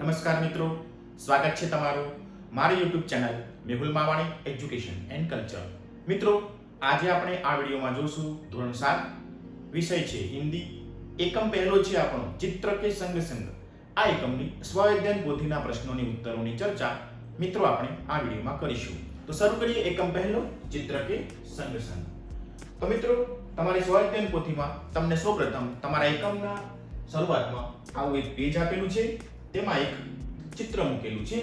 નમસ્કાર મિત્રો, સ્વાગત છે તમારું મારી YouTube channel Mehul Mavani education and culture મિત્રો, આજે આપણે આ વિડીયોમાં જોશું ધોરણ સાત વિષય છે હિન્દી. એકમ પહેલો છે આપણો, ચિત્ર કે સંગ સંગ. આ એકમની સ્વઅધ્યયન પોથીના પ્રશ્નોની ઉત્તરોની ચર્ચા મિત્રો આપણે આ વિડીયોમાં કરીશું. તો શરૂ કરીએ એકમ પહેલો, ચિત્ર કે સંગ સંગ. તો મિત્રો, તમારી સ્વઅધ્યયન પોથીમાં તમને સૌપ્રથમ તમારા એકમના શરૂઆતમાં આવું એક પેજ આપેલું છે. તેમાં એક ચિત્ર મૂકેલું છે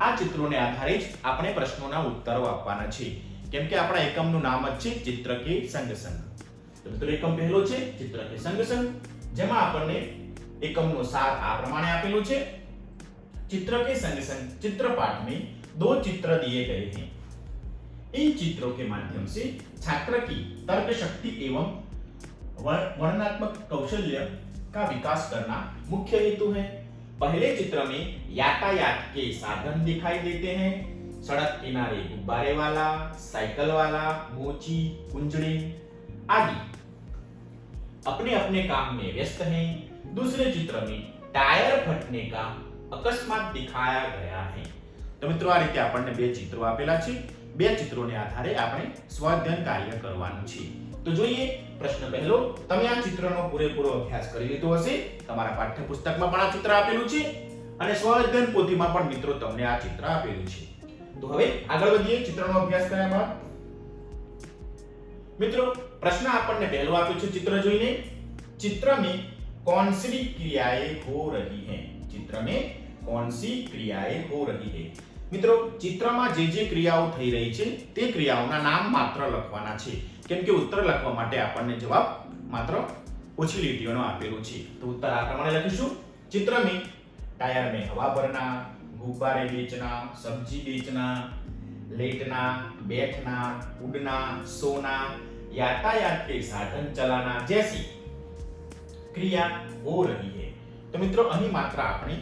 આ ચિત્રોને આધારે જ આપણે પ્રશ્નોના ઉત્તરો આપવાના છે કેમ કે આપણા એકમનું નામ જ છે ચિત્ર કે સંગ સંગ તો મિત્રો એકમ પહેલો છે ચિત્ર કે સંગ સંગ જેમાં આપણને એકમનો સાર આ પ્રમાણે આપેલું છે चित्र के संग संग चित्रपाठ में दो चित्र दिए गए हैं इन चित्रों के माध्यम से छात्र की तर्क शक्ति एवं वर- वर्णनात्मक कौशल्य का विकास करना मुख्य हेतु है पहले चित्र में यातायात के साधन दिखाई देते हैं सड़क किनारे गुब्बारे वाला साइकिल वाला मोची कुंजड़ी आदि अपने अपने काम में व्यस्त हैं दूसरे चित्र में टायर फटने का અકસ્માત દિખાયા ગયા है તો મિત્રો આ રીતે આપણને બે ચિત્રો આપેલા છે બે ચિત્રોને આધારે આપણે સ્વાધ્યાયન કાર્ય કરવાનું છે તો જોઈએ પ્રશ્ન પહેલો તમે આ ચિત્રનો પૂરેપૂરો અભ્યાસ કરી લીધો હશે તમારા પાઠ્યપુસ્તકમાં પણ આ ચિત્ર આપેલું છે અને સ્વાધ્યાયન પોથીમાં પણ મિત્રો તમને આ ચિત્ર આપેલું છે તો હવે આગળ વધીએ ચિત્રનો અભ્યાસ કર્યા બાદ મિત્રો પ્રશ્ન આપણને પહેલો આપ્યો છે ચિત્ર જોઈને चित्र में कौन सी क्रियाएं हो रही हैं चित्र में कौन सी क्रियाएं हो रही है મિત્રો ચિત્રમાં જે જે ક્રિયાઓ થઈ રહી છે તે ક્રિયાઓના નામ માત્ર લખવાના છે કેમ કે ઉત્તર લખવા માટે આપણને જવાબ માત્ર ઓછી લીટીઓનો આપેલો છે તો ઉત્તર આ પ્રમાણે લખીશું चित्र में टायर में हवा भरना गुब्बारे बेचना सब्जी बेचना लेटना बैठना उड़ना सोना यातायात के साधन चलाना जैसी ક્રિયા હો રહી है તો મિત્રો અહીં માત્ર આપણે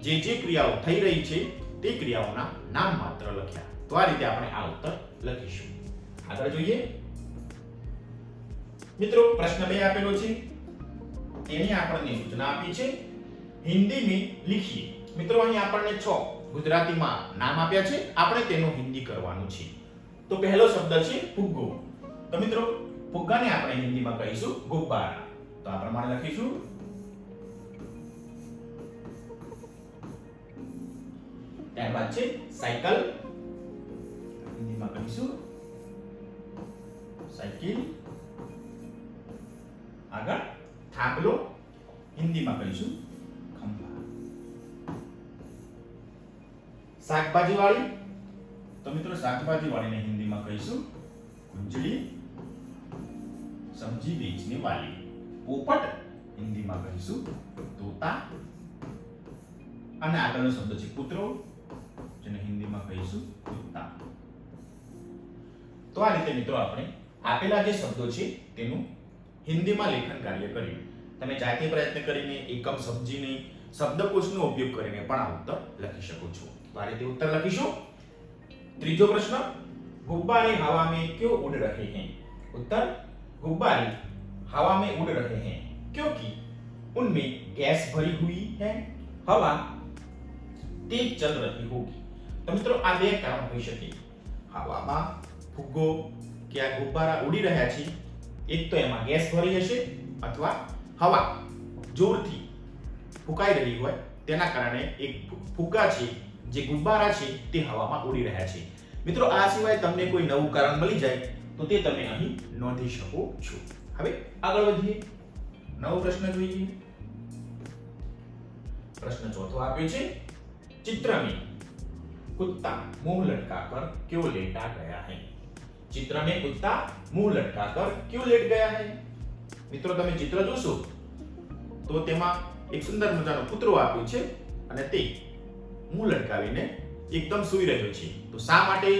જે જે ક્રિયાઓ થઈ રહી છે તે ક્રિયાઓના નામ માત્ર લખ્યા તો આ રીતે આપણે આ ઉત્તર લખીશું આગળ જોઈએ મિત્રો, પ્રશ્ન બે આપેલો છે. તેની આપણને સૂચના આપી છે. હિન્દી મે લિખીએ. મિત્રો, અહીં આપણને છ ગુજરાતીમાં નામ આપ્યા છે. આપણે તેનું હિન્દી કરવાનું છે. તો પહેલો શબ્દ છે ફુગ્ગો તો મિત્રો ફુગ્ગાને આપણે હિન્દીમાં કહીશું ગુબ્બારા. તો આ પ્રમાણે લખીશું. ત્યારબાદ છે સાયકલ. હિન્દીમાં કહીશું. સાયકલ. આગળ થાંભલો હિન્દીમાં કહીશું ખંભા શાકભાજી વાળી તો મિત્રો શાકભાજી વાળીને હિન્દીમાં કહીશું કુંજળી સબ્જી બેચને વાલી પોપટ હિન્દીમાં કહીશું તોતા અને આગળનો શબ્દ છે કૂતરો જેને હિન્દીમાં કહીશું કુત્તા તો આ રીતે મિત્રો આપણે આપેલા જે શબ્દો છે તેનું હિન્દીમાં લેખન કાર્ય કર્યું તમે જાતે પ્રયત્ન કરીને એકમ સબ્જીની શબ્દકોશનો ઉપયોગ કરીને પણ આ ઉત્તર લખી શકો છો તો આ રીતે ઉત્તર લખીશું ત્રીજો પ્રશ્ન गुब्बारे हवा में क्यों उड़ रहे हैं उत्तर गुब्बारे हवा में उड़ रहे हैं क्योंकि उनमें गैस भरी हुई है हवा तेज चल रही होगी તો મિત્રો આ બે કારણ હોઈ શકે હવામાં ફુગ્ગો કે આ ગુબ્બારા ઉડી રહ્યા છે એક તો એમાં ગેસ ભરી હશે અથવા હવા જોરથી ફૂંકાઈ રહી હોય, તેના કારણે એક ફૂગા છે, જે ગુબ્બારા છે, તે હવામાં ઉડી રહ્યા છે. મિત્રો, આ સિવાય તમને કોઈ નવું કારણ મળી જાય, તો તે તમે અહીં નોંધી શકો છો. હવે આગળ વધીએ. નવો પ્રશ્ન જોઈએ. પ્રશ્ન ચોથો આપ્યો છે. ચિત્ર મેં કુત્તા મુંહ લટકાકર ક્યો લેટા ગયા હૈ? चित्र में कुत्ता मुंह लटकाकर क्यों लेट गया है મિત્રો તમે ચિત્ર જોશો તો તેમાં એક સુંદર મજાનો કૂતરો આપ્યો છે અને તે મુંહ લટકાવીને એકદમ સૂઈ રહ્યો છે તો શા માટે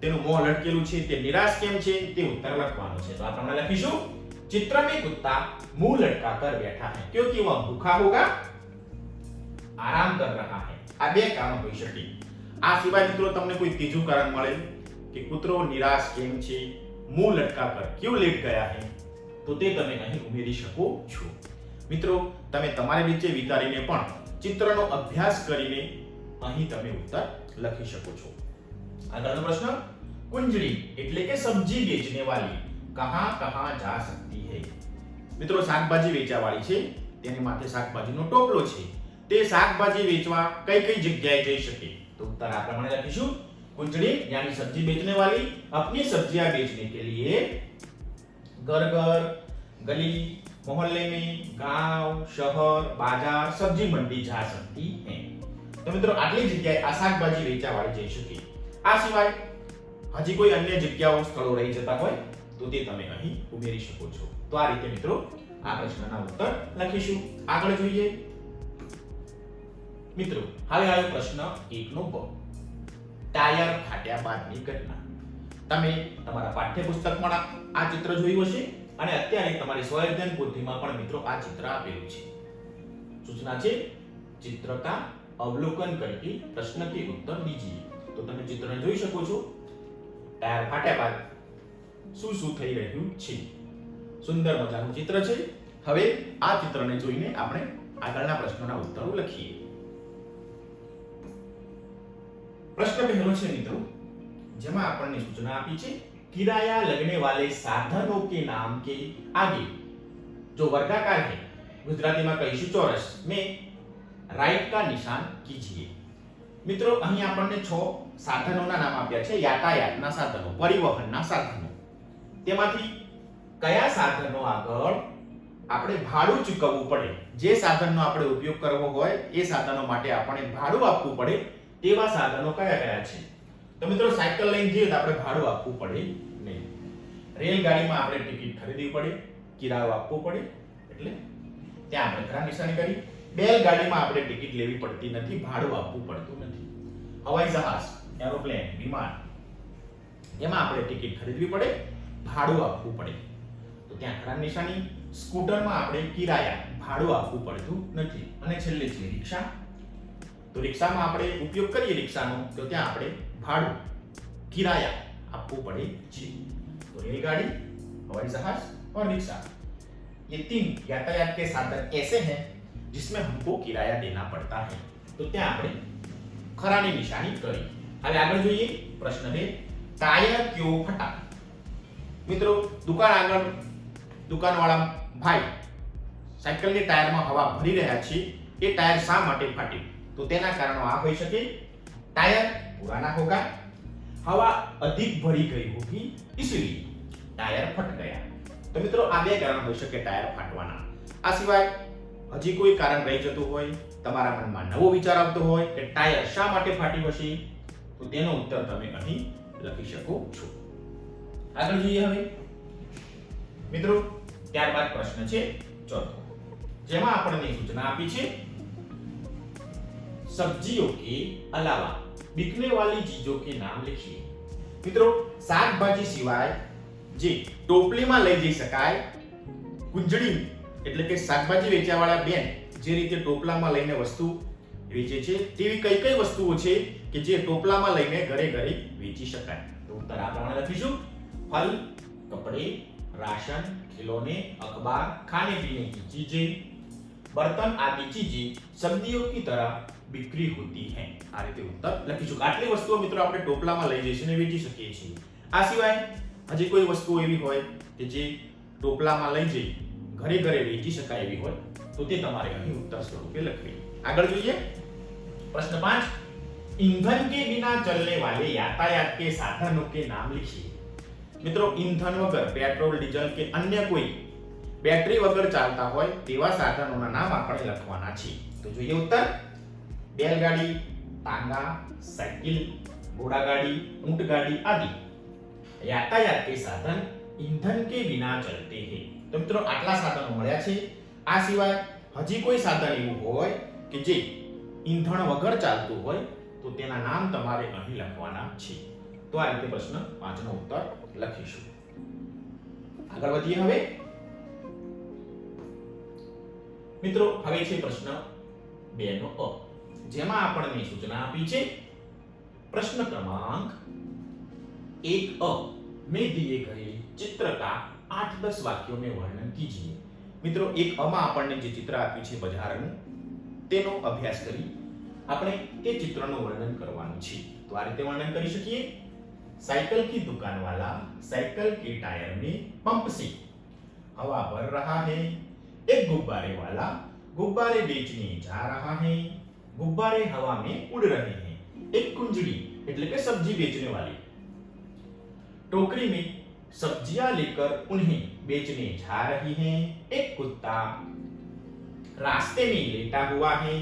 તેનું મોં લટકેલું છે તે નિરાશ કેમ છે તે ઉત્તર લખવાનો છે તો આ પ્રમાણે લખીશું चित्र में कुत्ता मुंह लटकाकर बैठा है क्योंकि वह भूखा होगा આરામ કર રહા હે આ બે કારણ હોઈ શકે આ સિવાય મિત્રો તમને કોઈ ત્રીજું કારણ મળે કે કૂતરો નિરાશ કેમ છે મૂળ લટકા કર ક્યું લેટ ગયા હે, તો તે તમે અહીં ઉમેરી શકો છો. મિત્રો, તમે તમારી રીતે વિચારીને પણ ચિત્રનો અભ્યાસ કરીને અહીં તમે ઉત્તર લખી શકો છો. આગળનો પ્રશ્ન, કુંજળી એટલે કે સબ્જી વેચને વાલી કહા કહા જા સકતી હે. મિત્રો, શાકભાજી વેચવા વાળી છે, તેની માથે શાકભાજીનો ટોપલો છે. તે શાકભાજી વેચવા કઈ કઈ જગ્યાએ જઈ શકે? તો ઉત્તર આ પ્રમાણે લખીશું. कुंजड़ी यानी सब्जी बेचने वाली अपनी सब्जियां बेचने के लिए घर घर गली मोहल्ले में गांव शहर बाजार सब्जी मंडी जा सकती है તો મિત્રો આટલી જગ્યાએ આ શાકભાજી વેચવા વાળી જઈ શકે આ સિવાય હજી કોઈ અન્ય જગ્યાઓ સ્થળો રહી જતા હોય તો તે તમે અહીં ઉમેરી શકો છો તો આ રીતે મિત્રો આ પ્રશ્નના ઉત્તર લખીશું આગળ જોઈએ મિત્રો હવે આવ્યો પ્રશ્ન 1 નો બ ટાયર ફાટ્યા બાદની ઘટના. તમે તમારા પાઠ્યપુસ્તકમાં આ ચિત્ર જોયું હશે અને અત્યારે તમારી સ્વયંધન બુદ્ધિમાં પણ મિત્રો આ ચિત્ર આપેલું છે. સૂચના છે ચિત્ર કા અવલોકન કરકે પ્રશ્ન કે ઉત્તર દીજીએ તો તમે ચિત્રને જોઈ શકો છો. ટાયર ફાટ્યા બાદ શું શું થઈ રહ્યું છે? સુંદર મજાનું ચિત્ર છે. હવે આ ચિત્રને જોઈને આપણે આગળના પ્રશ્નોના ઉત્તરો લખીએ. પ્રશ્ન પહેલો છે મિત્રો, જેમાં આપણને સૂચના આપી છે, કિરાયા लगने वाले साधनों के नाम के आगे जो वर्गाकार है गुजराती में कहीशु चौरस में राइट का निशान મિત્રો, અહીં આપણને છ સાધનોના નામ આપ્યા છે, યાતાયાતના સાધનો, પરિવહનના સાધનો. તેમાંથી કયા સાધનો આગળ આપણે ભાડું ચૂકવવું પડે? જે સાધનનો આપણે ઉપયોગ કરવો હોય, એ સાધનો માટે આપણે ભાડું આપવું પડે. તેવા સાધનો કયા કયા છે? તો મિત્રો સાયકલ લઈને જઈએ તો આપણે ભાડું આપવું પડે નહીં. રેલગાડીમાં આપણે ટિકિટ ખરીદવી પડે, કિરાયો આપવો પડે, એટલે ત્યાં આપણે ખરા નિશાની કરી. બેલગાડીમાં આપણે ટિકિટ લેવી પડતી નથી, ભાડું આપવું પડતું નથી. હવાઈ જહાજ, એરોપ્લેન, વિમાન, એમાં આપણે ટિકિટ ખરીદવી પડે, ભાડું આપવું પડે. તો ત્યાં ખરા નિશાની. સ્કૂટરમાં આપણે કિરાયા, ભાડું આપવું પડતું નથી. અને છેલ્લે છે રિક્ષા. તો રિક્ષામાં આપણે ઉપયોગ કરીએ રિક્ષાનો તો ત્યાં આપણે ભાડું કિરાયા આપવું પડે છે तो रेलगाड़ी हवाई जहाज और रिक्शा ये तीन यातायात के साधन ऐसे हैं जिसमें हमको किराया देना पड़ता है तो ત્યાં આપણે ખરાની નિશાની કરી હવે આગળ જોઈએ પ્રશ્ન બે ટાયર ક્યો ફટા મિત્રો દુકાન આગળ દુકાનવાળા ભાઈ સાયકલની ટાયરમાં હવા ભરી રહ્યા છે એ ટાયર શા માટે ફાટ્યું તો તેના કારણો આ હોઈ શકે टायर पुराना होगा हवा अधिक भरी गई होगी इसलिए टायर फट गया તો મિત્રો આ બે કારણ હોઈ શકે ટાયર ફાટવાના આ સિવાય હજી કોઈ કારણ રહી જતું હોય તમારા મનમાં નવો વિચાર આવતો હોય કે ટાયર શા માટે ફાટ્યું હશે તો તેનો ઉત્તર તમે અહીં લખી શકો છો આગળ જોઈએ હવે મિત્રો ત્યારબાદ પ્રશ્ન છે ચોથો જેમાં આપણને સૂચના આપી છે सब्जियों के अलावा बिकने वाली चीजों के नाम लिखिए મિત્રો, શાકભાજી સિવાય જે ટોપલીમાં લઈ જઈ શકાય કુંજળી એટલે કે શાકભાજી વેચવાવાળા બેન જે રીતે ટોપલામાં લઈને વસ્તુ વેચે છે, તેવી કઈ કઈ વસ્તુઓ છે કે જે ટોપલામાં લઈને ઘરે ઘરે વેચી શકાય. તો ઉત્તર આ પ્રમાણે લખીશું. ફલ, કપડે, રાશન खिलौने અખબાર खाने पीने की चीजें बर्तन आदि चीजें सब्जियों की बिक्री होती है આ રીતે ઉત્તર લખીશું આટલી વસ્તુઓ મિત્રો આપણે ટોપલામાં લઈ જઈશું અને વેચી શકીએ છીએ આ સિવાય હજી કોઈ વસ્તુ એવી હોય કે જે ટોપલામાં લઈ જઈ ઘરે ઘરે વેચી શકાય એવી હોય તો તે તમારે અહીં ઉત્તર સ્વરૂપે લખવી આગળ જોઈએ પ્રશ્ન પાંચ ईंधन के बिना चलने वाले यातायात के साधनों के नाम लिखिए મિત્રો ઈંધણ વગર પેટ્રોલ ડીઝલ કે અન્ય કોઈ બેટરી વગર ચાલતા હોય તેવા સાધનોના નામ આપણે લખવાના છે તો જોઈએ ઉત્તર बैलगाड़ी टांगा साइकिल घोड़ागाड़ी ऊंटगाड़ी आदि यातायात के साधन ईंधन के बिना चलते हैं તો મિત્રો આટલા સાધનો મળ્યા છે આ સિવાય હજી કોઈ સાધન એવું હોય કે જે ઈંધણ વગર ચાલતું હોય તો તેના નામ તમારે અહીં લખવાના છે તો આ રીતે પ્રશ્ન પાંચનો ઉત્તર લખીશું આગળ વધીએ હવે મિત્રો હવે છે પ્રશ્ન બે નો અ જેમાં આપણને સૂચના આપી છે प्रश्न क्रमांक एक अ में दिए गए चित्र का आठ दस वाक्यों में वर्णन कीजिए મિત્રો એક અ માં આપણને જે ચિત્ર આપ્યું છે બજારનું તેનો અભ્યાસ કરી આપણે તે ચિત્રનું વર્ણન કરવાનું છે તો આ રીતે વર્ણન કરી શકીએ साइकिल की दुकान वाला साइकिल के टायर में पंप से हवा भर रहा है एक गुब्बारे वाला गुब्बारे बेचने जा रहा है गुब्बारे हवा में उड़ रहे हैं एक कुंजड़ी એટલે કે सब्जी बेचने वाली टोकरी में सब्जियां लेकर उन्हें बेचने जा रही है एक कुत्ता रास्ते में लेटा हुआ है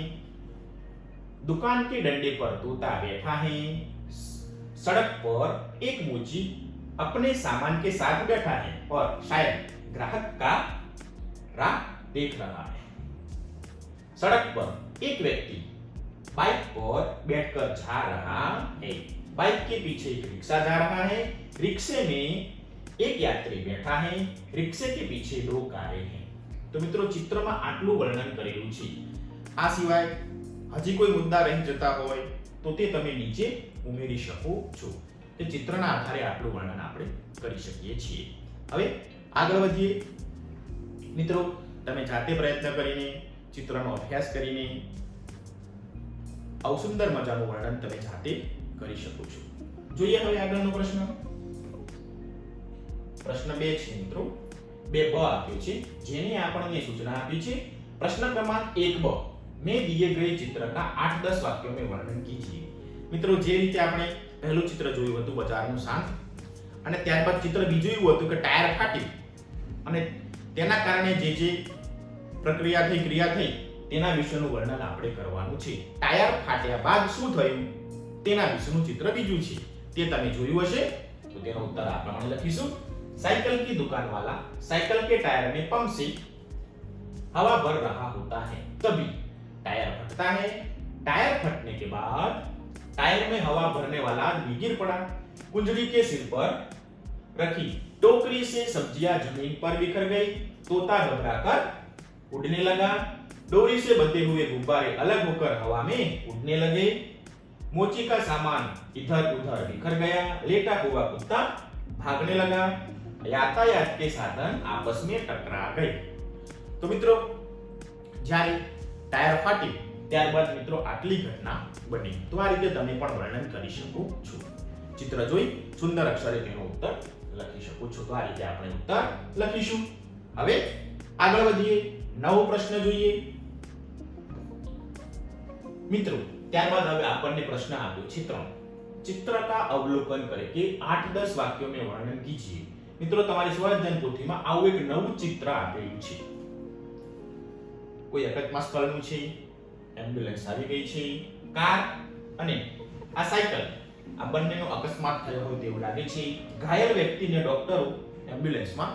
दुकान के डंडे पर तोता बैठा है सड़क पर एक मोची अपने सामान के साथ बैठा है और शायद ग्राहक का राह देख रहा है सड़क पर एक व्यक्ति बाइक पर बैठकर जा रहा है बाइक के पीछे एक रिक्शा जा रहा है रिक्शे में एक यात्री बैठा है रिक्शे के पीछे दो कारें हैं તો મિત્રો ચિત્રમાં આટલું વર્ણન કરેલું છે આ સિવાય હજી કોઈ મુદ્દા રહી જતા હોય તો તે તમે નીચે ઉમેરી શકો છો તે ચિત્રના આધારે આટલું વર્ણન આપણે કરી શકીએ છીએ હવે આગળ વધીએ મિત્રો તમે જાતે પ્રયત્ન કરીને ચિત્રનો અભ્યાસ કરીને આવું સુંદર મજાનું વર્ણન તમે જાતે કરી શકો છો. જોઈએ હવે આગળનો પ્રશ્ન. પ્રશ્ન બે છે મિત્રો. બે બ આપ્યો છે, જેની આપણને સૂચના આપી છે. પ્રશ્ન ક્રમાંક એક બ. મેં દિએ ગઈ ચિત્રના આઠ દસ વાક્યો મેં વર્ણન કીજીએ મિત્રો, જે રીતે આપણે પહેલું ચિત્ર જોયું હતું, બજારનું શાંત, અને ત્યારબાદ ચિત્ર બીજું એવું હતું કે ટાયર ફાટી અને તેના કારણે જે જે પ્રક્રિયા થઈ, ક્રિયા થઈ તેના વિશેનું વર્ણન આપણે કરવાનું છે ટાયર ફાટ્યા બાદ શું થયું તેના વિશેનું ચિત્ર બીજું છે તે તમે જોયું હશે તો તેનો ઉત્તર આ પ્રમાણે લખીશું साइकिल की दुकान वाला साइकिल के टायर में पंप से हवा भर रहा होता है तभी टायर फटता है टायर फटने के बाद टायर में हवा भरने वाला आदमी गिर पड़ा कुंजड़ी के सिर पर रखी टोकरी से सब्जियां जमीन पर बिखर गई तोता घबराकर उड़ने लगा डोरी से बंधे हुए गुब्बारे अलग होकर हवा में उड़ने लगे मोची का सामान इधर उधर बिखर गया लेटा हुआ कुत्ता भागने लगा यातायात के साधन आपस में टकरा गए તો મિત્રો જ્યારે ટાયર ફાટ્યું ત્યારબાદ મિત્રો આટલી ઘટના બની તો આ રીતે તમે પણ વર્ણન કરી શકો છો ચિત્ર જોઈ સુંદર અક્ષરે તેનો ઉત્તર લખી શકો છો તો આ રીતે આપણે ઉત્તર લખીશું હવે આગળ વધીએ નવો પ્રશ્ન જોઈએ મિત્રો, ત્યારબાદ હવે આપણને પ્રશ્ન આવ્યો છે ત્રણ ચિત્ર કા અવલોકન કરે કે આઠ દસ વાક્યો મેં વર્ણન કીજીએ મિત્રો, તમારી સ્વરજન પોથીમાં આવું એક નવું ચિત્ર આપેલું છે. કોઈ અકસ્માત સ્થળનું છે એમ્બ્યુલન્સ આવી ગઈ છે, કાર અને આ સાયકલ. આ બંનેનો અકસ્માત થયો હોય તેવું લાગે છે. ઘાયલ વ્યક્તિને ડોક્ટરો એમ્બ્યુલન્સમાં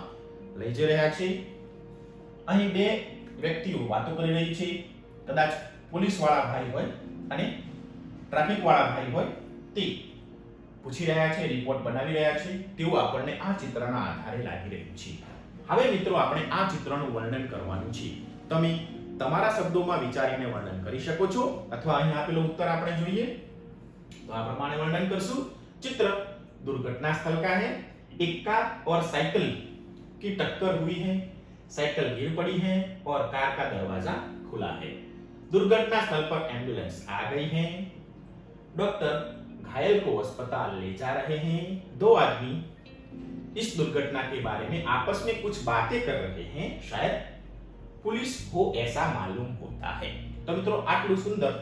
લઈ જઈ રહ્યા છે. અહીં બે વ્યક્તિઓ વાતો કરી રહી છે. કદાચ પોલીસ વાળા ભાઈ હોય અને ટ્રાફિક વાળા ભાઈ હોય તે પૂછી રહ્યા છે રિપોર્ટ બનાવી રહ્યા છે તેવું આપણને આ ચિત્રના આધારે લાગી રહ્યું છે હવે મિત્રો આપણે આ ચિત્રનું વર્ણન કરવાનું છે તમે તમારા શબ્દોમાં વિચારીને વર્ણન કરી શકો છો અથવા અહીં આપેલો ઉત્તર આપણે જોઈએ તો આ પ્રમાણે વર્ણન કરશું चित्र दुर्घटना स्थल का है एक कार और साइकिल की टक्कर हुई है साइकिल गिर पड़ी है और कार का दरवाजा खुला है दुर्घटना स्थल पर एम्बुलेंस आ गई है डॉक्टर घायल को अस्पताल ले जा रहे हैं दो आदमी इस दुर्घटना के बारे में आपस में कुछ बातें कर रहे हैं शायद पुलिस को ऐसा मालूम होता है તો મિત્રો આટલું સુંદર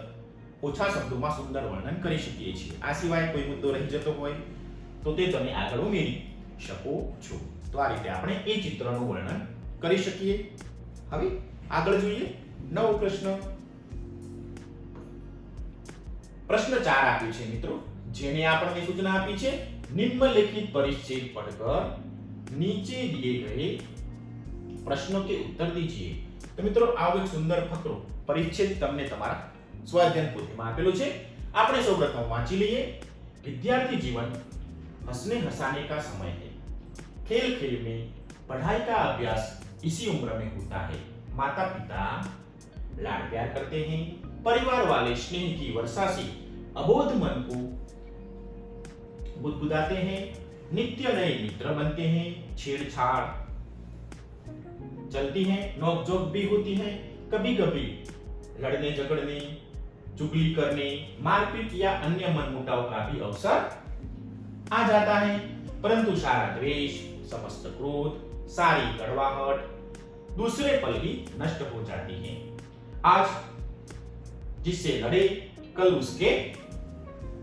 ઓછા શબ્દોમાં સુંદર વર્ણન કરી શકીએ છીએ આ સિવાય કોઈ મુદ્દો રહી જતો હોય તો તે તમે આગળ ઉમેરી શકો છો તો આ રીતે આપણે એ ચિત્રનું વર્ણન કરી શકીએ હવે આગળ જોઈએ નવો પ્રશ્ન પ્રશ્ન ચાર આપ્યું છે મિત્રો જેને આપણને સૂચના આપી છે નિમ્નલિખિત પરિચ્છેદ पढ़कर नीचे दिए गए प्रश्नों के उत्तर दीजिए તો મિત્રો આવો એક સુંદર ફકરો પરિચ્છેદ તમને તમારા સ્વાધ્યાય પોથીમાં આપેલો છે આપણે સૌપ્રથમ વાંચી લઈએ विद्यार्थी जीवन हंसने हंसाने का समय है खेल खेल में पढ़ाई का अभ्यास इसी उम्र में होता है माता पिता लाड प्यार करते हैं परिवार वाले स्नेह की वर्षा से अबोध मन को बुदबुदाते हैं नित्य नए मित्र बनते हैं, छेड़छाड़ चलती है, नोकझोंक भी होती है। कभी कभी लड़ने, झगड़ने चुगली करने, मारपीट या अन्य मनमुटाव का भी अवसर आ जाता है। परंतु सारा द्वेष, समस्त क्रोध, सारी कड़वाहट दूसरे पल ही नष्ट हो जाती है। आज जिससे लड़े कल उसके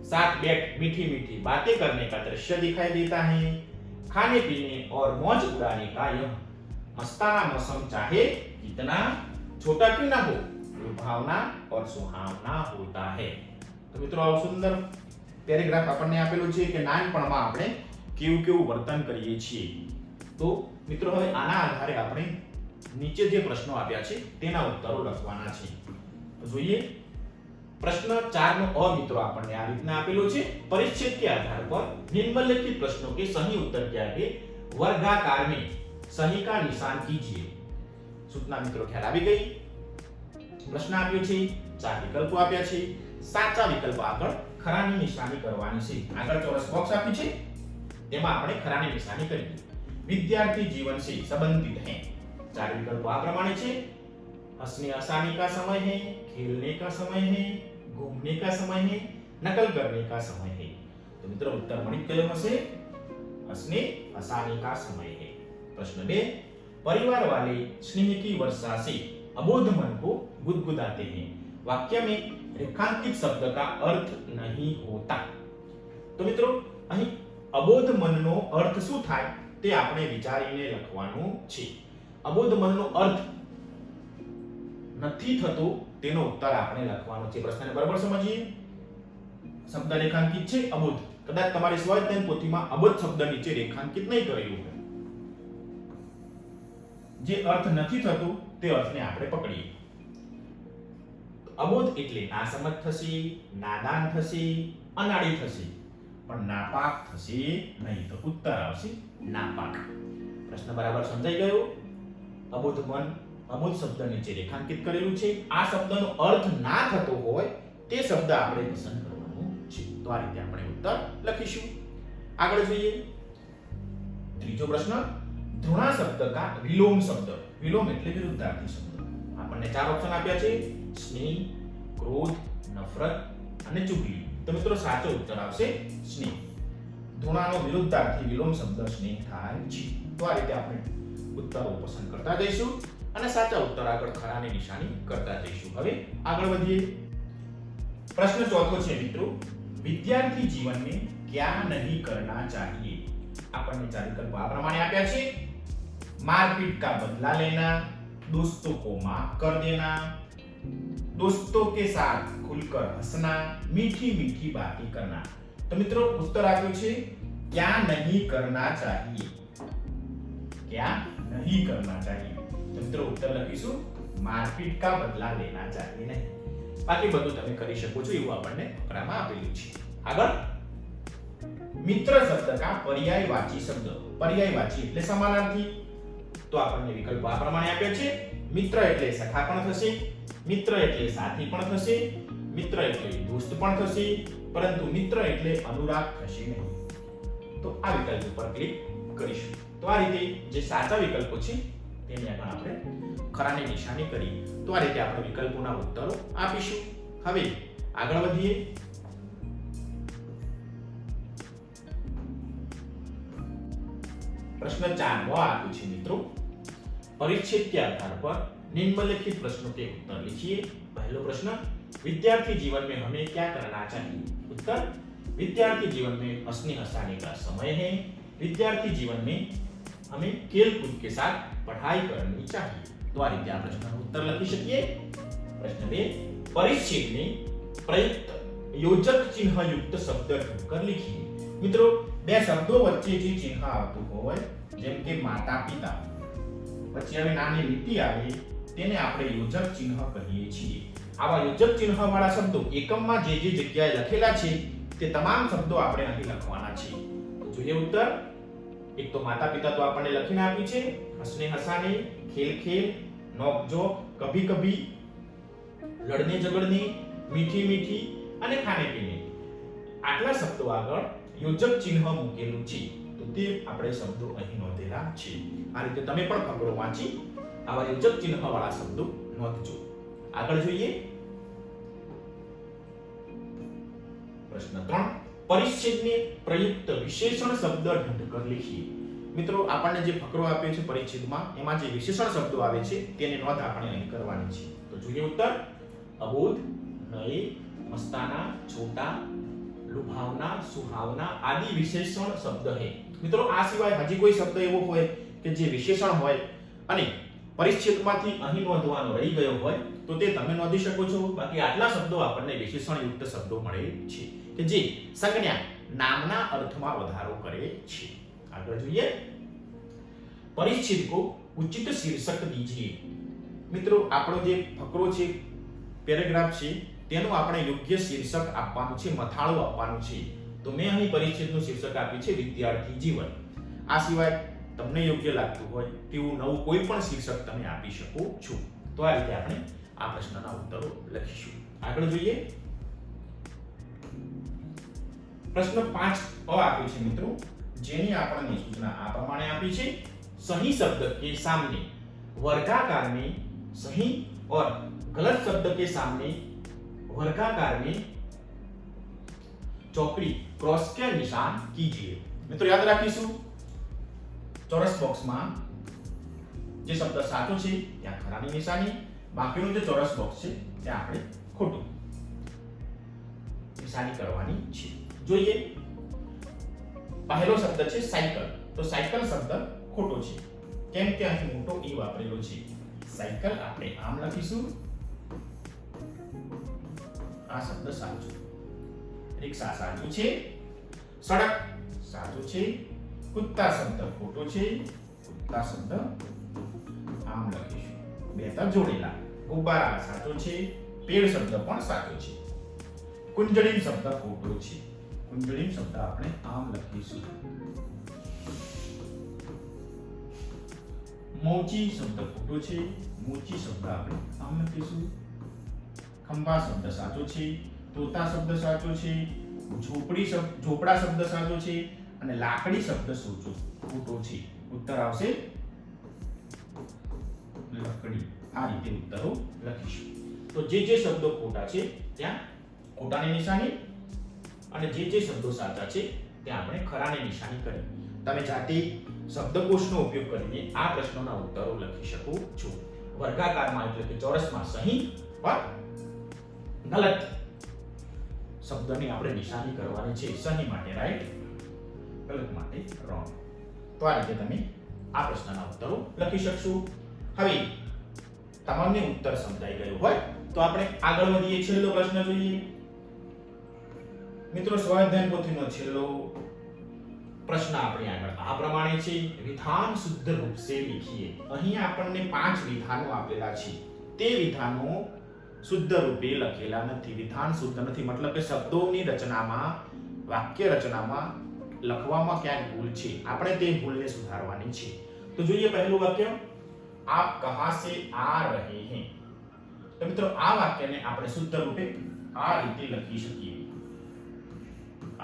साथ बैठ मीठी मीठी बातें करने का दृश्य दिखाई देता है खाने पीने और मौज उड़ाने का यह मस्ताना मौसम चाहे कितना छोटा क्यों ना हो लुभावना और सुहावना होता है તો મિત્રો આવો સુંદર પેરેગ્રાફ આપણને આપેલું છે કે નાનપણમાં આપણે કેવું કેવું વર્તન કરીએ છીએ તો મિત્રો હવે આના આધારે આપણે નીચે જે પ્રશ્નો આપ્યા છે તેના ઉત્તરો લખવાના છે તો જોઈએ प्रश्न चार નો અ મિત્રો આપણને આ રીતના આપેલો છે परिच्छेद के आधार पर निम्नलिखित प्रश्नों के सही उत्तर के आगे वर्गाकार में सही का निशान कीजिए સૂચના મિત્રો ખ્યાલ આવી ગઈ પ્રશ્ન આપ્યો છે ચાર વિકલ્પો આપ્યા છે સાચા વિકલ્પ આગળ ખરાની નિશાની કરવાની છે આગળ ચોરસ બોક્સ આપ્યું છે તેમાં આપણે ખરાની નિશાની કરીએ विद्यार्थी जीवन से संबंधित हैं चार विकल्प आ प्रमाणे છે हंसने हंसाने का समय है खेलने का समय है घूमने का समय है नकल करने का समय है तो मित्रों उत्तर मणि कयो हसे हंसने हंसाने का समय है प्रश्न बे परिवार वाले स्नेह की वर्षा से अबोध मन को गुदगुदाते हैं वाक्य में रेखांकित शब्द का अर्थ नहीं होता તો મિત્રો અહીં અબોધ મનનો અર્થ શું થાય તે આપણે વિચારીને લખવાનું છે અબોધ મનનો અર્થ નથી થતો તેનો ઉત્તર આપણે લખવાનો છે. પ્રશ્નને બરાબર સમજીએ? શબ્દ રેખાંકિત છે, અબોધ. કદાચ તમારી સ્વાધ્યાય પોથીમાં અબોધ શબ્દ નીચે રેખાંકિત નહીં કર્યું હોય. જે અર્થ નથી થતો, તે અર્થને આપણે પકડીએ. અબોધ એટલે નાસમજ થશે, નાદાન થશે, અનાડી થશે. પણ નાપાક થશે નહીં, તો ઉત્તર આવશે નાપાક. પ્રશ્ન બરાબર સમજાઈ ગયો? અબોધ મન અબોધ શબ્દ નીચે રેખાંકિત કરેલું છે, આ શબ્દનો અર્થ ના થતો હોય તે શબ્દ આપણે પસંદ કરવાનો છે. તો આ રીતે આપણે ઉત્તર લખીશું. આગળ જોઈએ. ત્રીજો પ્રશ્ન, ધૃણા શબ્દ કા વિલોમ શબ્દ? વિલોમ એટલે વિરુદ્ધાર્થી શબ્દ. આપણને ચાર ઓપ્શન આપ્યા છે. સ્નેહ, ક્રોધ, નફરત અને ચુગલી તો મિત્રો સાચો ઉત્તર આવશે સ્નેહ. ધૃણાનો વિરુદ્ધાર્થી વિલોમ શબ્દ સ્નેહ થાય છે. તો આ રીતે આપણે ઉત્તરો પસંદ કરતા જઈશું. અને સાચા ઉત્તર આગળ ખરાની નિશાની કરતા જઈશું હવે આગળ વધીએ પ્રશ્ન ચોથો છે મિત્રો વિદ્યાર્થી જીવન में क्या नहीं करना चाहिए આપણને ચાર વિકલ્પો આ પ્રમાણે આપ્યા છે मारपीट का बदला लेना दोस्तों को माफ कर देना दोस्तों के साथ खुलकर हंसना मीठी मीठी बातें करना तो મિત્રો ઉત્તર આપ્યો છે क्या नहीं करना चाहिए क्या नहीं करना चाहिए તો મિત્રો ઉત્તર લખીશું, મારપીટ કા બદલા લેના ચાહીએ નહીં. બાકી બધું તમે કરી શકો છો એવું આપણને ફકરામાં આપેલું છે. આગળ. મિત્ર શબ્દ કા પર્યાયવાચી શબ્દ. પર્યાયવાચી એટલે સમાનાર્થી. તો આપણને વિકલ્પ આ પ્રમાણે આપ્યા છે. મિત્ર એટલે સખા પણ થશે, મિત્ર એટલે સાથી પણ થશે, મિત્ર એટલે દોસ્ત પણ થશે, પરંતુ મિત્ર એટલે અનુરાગ થશે નહીં. તો આ વિકલ્પ ઉપર ક્લિક કરીશું. તો આ રીતે જે સાચા વિકલ્પો છે તેની આગળ આપણે ખરાની નિશાની કરી તો આ રીતે આપણે વિકલ્પોના ઉત્તરો આપીશું હવે આગળ વધીએ प्रश्न चार वो आगे छे मित्रों परिच्छेद के आधार पर निम्नलिखित प्रश्नों के उत्तर लिखिए पहला प्रश्न विद्यार्थी जीवन में हमें क्या करना चाहिए उत्तर विद्यार्थी जीवन में हंसने हंसाने का समय है विद्यार्थी जीवन में हमें खेल कूद के साथ पढ़ाई करनी चाहिए तो आ रीते आ प्रश्न उत्तर लखी શકીએ પ્રશ્ન 2 પરિચ્છેદ में પ્રયુક્ત યોજક ચિહ્ન યુક્ત શબ્દ ઢૂંઢકર लिखिए મિત્રો બે શબ્દો વચ્ચે જે ચિહ્ન આવતું હોય જેમ કે માતા પિતા પછી હવે નાની લીટી આવે તેને આપણે યોજક ચિહ્ન કહીએ છીએ આવા યોજક ચિહ્ન વાળા શબ્દો એકમમાં જે જે જગ્યાએ લખેલા છે તે તમામ શબ્દો આપણે અહીં લખવાના છે તો જોઈએ ઉત્તર એક તો માતા પિતા તો આપણને લખીને આપ્યું છે, હસને હસાને, ખેલ ખેલ, નોક જોક, કભી કભી, લડને ઝગડને મીઠી મીઠી અને ખાને પીને. આટલા શબ્દો આગળ યોજક ચિહ્ન મૂકેલું છે. તો તે આપણે શબ્દો અહીં નોંધેલા છે. આ રીતે તમે પણ ફકરો વાંચી આવા યોજક ચિહ્ન વાળા શબ્દો નોંધજો. આગળ જોઈએ. પ્રશ્ન 3 પરિચ્છેદને પ્રયુક્ત વિશેષણ શબ્દ ઢંઢકર લખીએ. મિત્રો, આપણને જે ફકરો આપ્યો છે પરિચ્છેદમાં, એમાં જે વિશેષણ શબ્દો આવે છે, તેની નોંધ આપણે અહીં કરવાની છે. તો જોઈએ ઉત્તર. અબોધ નય મસ્તાના, છોટા, લુભાવના, સુહાવના આદિ વિશેષણ શબ્દ હે. મિત્રો, આ સિવાય હજી કોઈ શબ્દ એવો હોય કે જે વિશેષણ હોય અને પરિચ્છેદમાંથી અહીં નોંધવાનો રહી ગયો હોય, તો તે તમે નોંધી શકો છો. બાકી આટલા શબ્દો આપણને વિશેષણયુક્ત શબ્દો મળે છે. કે જે સંજ્ઞા નામના અર્થમાં વધારો કરે છે. આગળ જોઈએ. પરિચ્છેદ કો ઉચિત શીર્ષક દીજીએ મિત્રો, આપણો જે ફકરો છે, પેરેગ્રાફ છે, તેનું આપણે યોગ્ય શીર્ષક આપવાનું છે, મથાળું આપવાનું છે. તો મેં અહીં પરિચ્છેદનું શીર્ષક આપ્યું છે, વિદ્યાર્થી જીવન. આ સિવાય તમને યોગ્ય લાગતું હોય તેવું નવું કોઈ પણ શીર્ષક તમે આપી શકો છો. તો આ રીતે આપણે આ પ્રશ્નના ઉત્તરો લખીશું. આગળ જોઈએ. પ્રશ્ન 5 અ આપ્યો છે મિત્રો જેની આપણને સૂચના આ પ્રમાણે આપી છે सही शब्द के सामने वर्गाकार में सही और गलत शब्द के सामने वर्गाकार में ચોકડી ક્રોસ કે નિશાન કીજીએ મિત્રો યાદ રાખીશું ચોરસ બોક્સમાં જે શબ્દ સાચો છે ત્યાં ખરાની નિશાની બાકીનું જે ચોરસ બોક્સ છે ત્યાં આપણે ખોટું નિશાની કરવાની છે. જોઈએ. પહેલો શબ્દ છે સાયકલ. તો સાયકલ શબ્દ ખોટો છે. કેમ કે અહીં મોટો ઈ વાપરેલો છે. સાયકલ આપણે આમ લખીશું. આ શબ્દ સાચો. રિક્ષા સાચું છે. સડક સાચું છે. કુત્તા શબ્દ ખોટો છે. કુત્તા શબ્દ આમ લખીશું. બે જોડેલા. ગુબ્બારા સાચો છે. પેડ શબ્દ પણ સાચો છે. કુંજળી શબ્દ ખોટો છે. કુંજળીમ શબ્દ આપણે આમ લખીશું. મોચી શબ્દ ખોટો છે. મોચી શબ્દ આપણે આમ લખીશું. ખંભા શબ્દ સાચો છે. તોતા શબ્દ સાચો છે. ઝોપડી શબ્દ, ઝોપડા શબ્દ સાચો છે. અને લાકડી શબ્દ સોચો ખોટો છે. ઉત્તર આવશે? લકડી આ રીતે ઉત્તરો લખીશું. તો જે જે શબ્દો ખોટા છે, ત્યાં ખોટાની નિશાની અને જે જે શબ્દો સાચા છે તે આપણે ખરાની નિશાની કરી. તમે જાતે શબ્દકોશનો ઉપયોગ કરીને આ પ્રશ્નોના ઉત્તરો લખી શકો છો. વર્ગાકારમાં એટલે કે ચોરસમાં સહી પર ગલત. શબ્દની આપણે નિશાની કરવાની છે. સહી માટે રાઈટ ગલત માટે રોંગ તો આ રીતે તમે આ પ્રશ્નના ઉત્તરો લખી શકશો. હવે તમામને ઉત્તર સમજાઈ ગયો હોય તો આપણે આગળ વધીએ. છેલ્લો પ્રશ્ન જોઈએ. મિત્રો, સ્વાધ્યાય પોથીનો છેલ્લો પ્રશ્ન આપણે આગળ. આ પ્રમાણે છે, વિધાન શુદ્ધ રૂપ લીખીએ. અહીં આપણને પાંચ વિધાનો આપેલા છે. તે વિધાનો શુદ્ધ રૂપે લખેલા નથી. વિધાન શુદ્ધ નથી, મતલબ કે શબ્દોની રચનામાં, વાક્ય રચનામાં લખવામાં ક્યાંક ભૂલ છે. આપણે તે ભૂલને સુધારવાની છે. તો જોઈએ પહેલું વાક્ય. આપ કહા સે આ રહે હૈ. તો મિત્રો, આ વાક્યને આપણે શુદ્ધ રૂપે આ રીતે લખી શકીએ.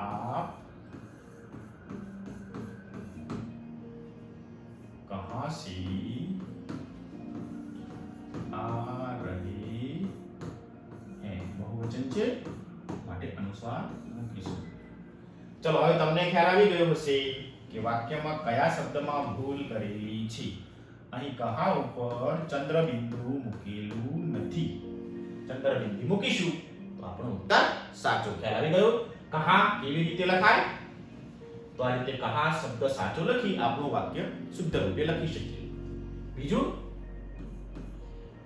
આપ कहां से आ रहे हैं બહુવચન છે માટે અનુસ્વાર મૂકીશું ચલો હવે તમને ખ્યાલ આવી ગયો હશે કે વાક્યમાં કયા શબ્દમાં ભૂલ કરેલી છે અહીં કહા ઉપર ચંદ્રબિંદુ મૂકેલું નથી ચંદ્રબિંદુ મૂકીશું તો આપણો ઉત્તર સાચો ખ્યાલ આવી ગયો કહા કેવી રીતે લખાય? તો આ રીતે કહા શબ્દ સાચો લખી આપણું વાક્ય શુદ્ધ રૂપે લખી શકીએ. બીજું?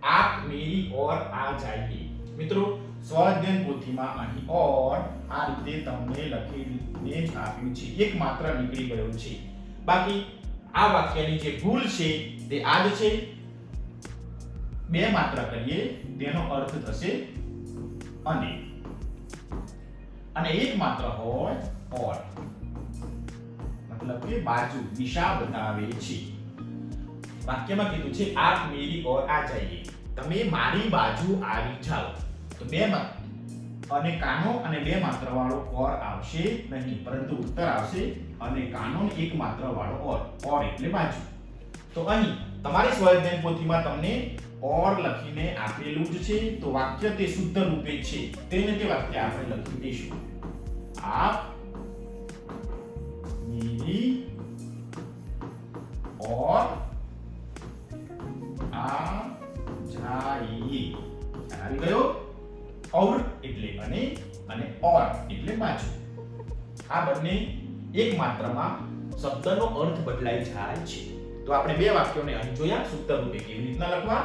આપ મેરી ઓર આ જાઈએ મિત્રો સ્વાધ્યાય પોથીમાં અહીં ઓર આ રીતે તમને લખીને જ આપ્યું છે. એક માત્ર નીકળી ગયો છે. બાકી આ વાક્યની જે ભૂલ છે તે આ જ છે. બે માત્ર કરીએ, તેનો અર્થ થશે અને અને એક માત્ર હોય ઓર. મતલબ કે બાજુ દિશા બતાવે છે. વાક્યમાં કીધું છે, આપ મેરી ઓર આ જઈએ. તમે મારી બાજુ આવી જાઓ. તો બે અને કાનો અને બે માત્ર વાળો ઓર આવશે નહીં, પરંતુ ઉત્તર આવશે અને કાનો એક માત્ર વાળો ઓર. ઓર એટલે બાજુ. તો અહીં તમારી સ્વાધ્યાય પોથીમાં તમને ઓર લખીને આપેલું જ છે, તો વાક્ય તે શુદ્ધ રૂપે છે. તેને તે વાક્ય આપણે લખી દઈશું. આપ મેરી ઓર આ જાઈએ. આવી ગયો? ઔર એટલે અને અને ઓર એટલે પાછું. આ બંને એક માત્રામાં શબ્દનો અર્થ બદલાઈ જાય છે. તો આપણે બે વાક્યોને અહીં જોયા સૂત્ર રૂપે કેવી રીતના લખવા?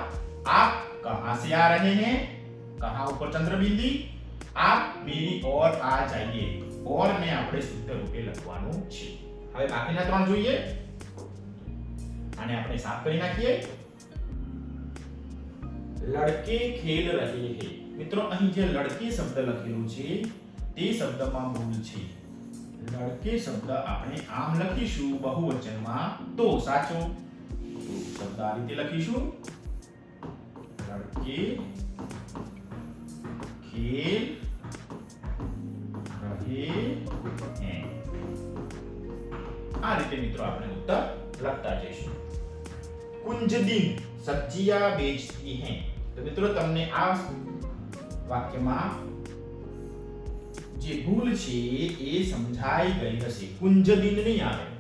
આપ કહાં से आ रहे हैं કહાં ઉપર ચંદ્રબિંદી આપ मेरी और आ जाइए और ને આપણે સૂત્ર રૂપે લખવાનું છે હવે બાકીના ત્રણ જોઈએ આને આપણે સાફ કરી નાખીએ લડકે ખેલ રહે હે મિત્રો અહીં જે લડકે શબ્દ લખેલું છે તે શબ્દમાં ભૂલ છે લડકે શબ્દ આપણે આમ લખીશું બહુવચનમાં તો સાચો તો શબ્દ આ રીતે લખીશું ઝડપી ખીલ રહી હે આ રીતે મિત્રો આપણે ઉત્તર લખતા જઈશું. કુંજદિન સબ્જીયા બેચતી હે. તો મિત્રો તમને આ વાક્યમાં જે ભૂલ છે એ સમજાઈ ગઈ હશે. કુંજદિન નહીં આવે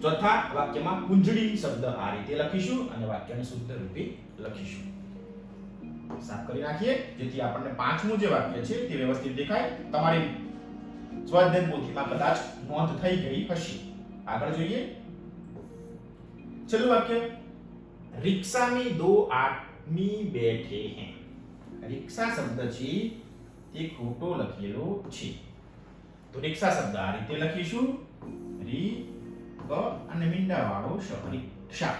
ચોથા વાક્યમાં કુંજડી શબ્દ આ રીતે લખીશું અને વાક્યને શુદ્ધ રૂપે લખીશું સાફ કરી નાખીએ જેથી આપણને પાંચમું જે વાક્ય છે તે વ્યવસ્થિત દેખાય તમારી સ્વાધ્યાય પોથીમાં કદાચ નોંધ થઈ ગઈ હશે આગળ જોઈએ છેલ્લું વાક્ય रिक्शा में दो आदमी बैठे हैं રિક્ષા શબ્દ છે તે ખોટો લખેલો છે તો રિક્ષા શબ્દ આ રીતે લખીશું રી ક અને મીંડા વાળો શ રિક્ષા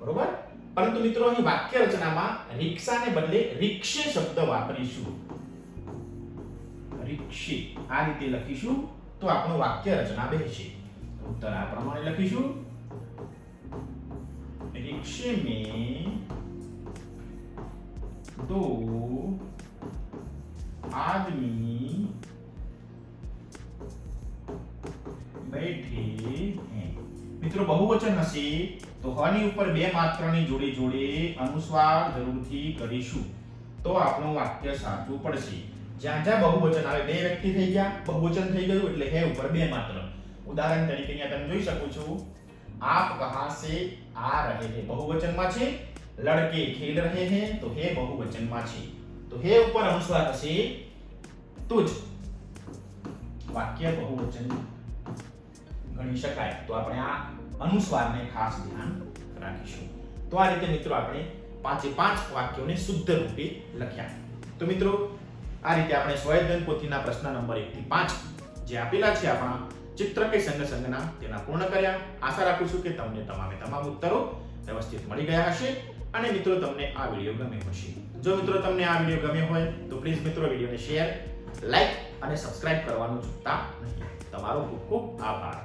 બરોબર પરંતુ મિત્રો અહીં વાક્ય રચનામાં રિક્ષાને બદલે રિક્ષે શબ્દ વાપરીશું રિક્ષે આ રીતે લખીશું તો આપણું વાક્ય રચના બેસશે તો ઉત્તર આ પ્રમાણે લખીશું रिक्शे में दो आदमी બેઠી. મિત્રો, બહુવચન હશે તો હની ઉપર બે માત્રની જોડે જોડે અનુસ્વાર જરૂરથી કરીશું. તો આપણું વાક્ય સાચું પડશે. જ્યાં જ્યાં બહુવચન આવે, બે વ્યક્તિ થઈ ગયા, બહુવચન થઈ ગયું એટલે હે ઉપર બે માત્ર. ઉદાહરણ તરીકે અહીંયા તમે જોઈ શકો છો. આપ કહા સે આ રહે હે. બહુવચનમાં છે, લડકે ખેલ રહે હે, તો હે બહુવચનમાં છે. તો હે ઉપર અનુસ્વાર હશે તો જ વાક્ય બહુવચન ગણી શકાય. તો આપણે આ અનુસ્વારને ખાસ ધ્યાન રાખીશું. તો આ રીતે મિત્રો આપણે પાંચે પાંચ વાક્યોને શુદ્ધ રૂપે લખ્યા. તો મિત્રો, આ રીતે આપણે સ્વયંદન પોથીના પ્રશ્ન નંબર 1 થી 5 જે આપેલા છે આપણા ચિત્ર કે સંઘ સંઘના, તેના પૂર્ણ કર્યા. આશા રાખું છું કે તમને તમામે તમામ ઉત્તરો વ્યવસ્થિત મળી ગયા હશે અને મિત્રો, તમને આ વીડિયો ગમ્યો હશે. જો મિત્રો, તમને આ વીડિયો ગમ્યો હોય, તો પ્લીઝ મિત્રો વિડીયોને શેર, લાઈક અને સબસ્ક્રાઇબ કરવાનું ચૂકતા નહીં. તમારો ખૂબ ખૂબ આભાર.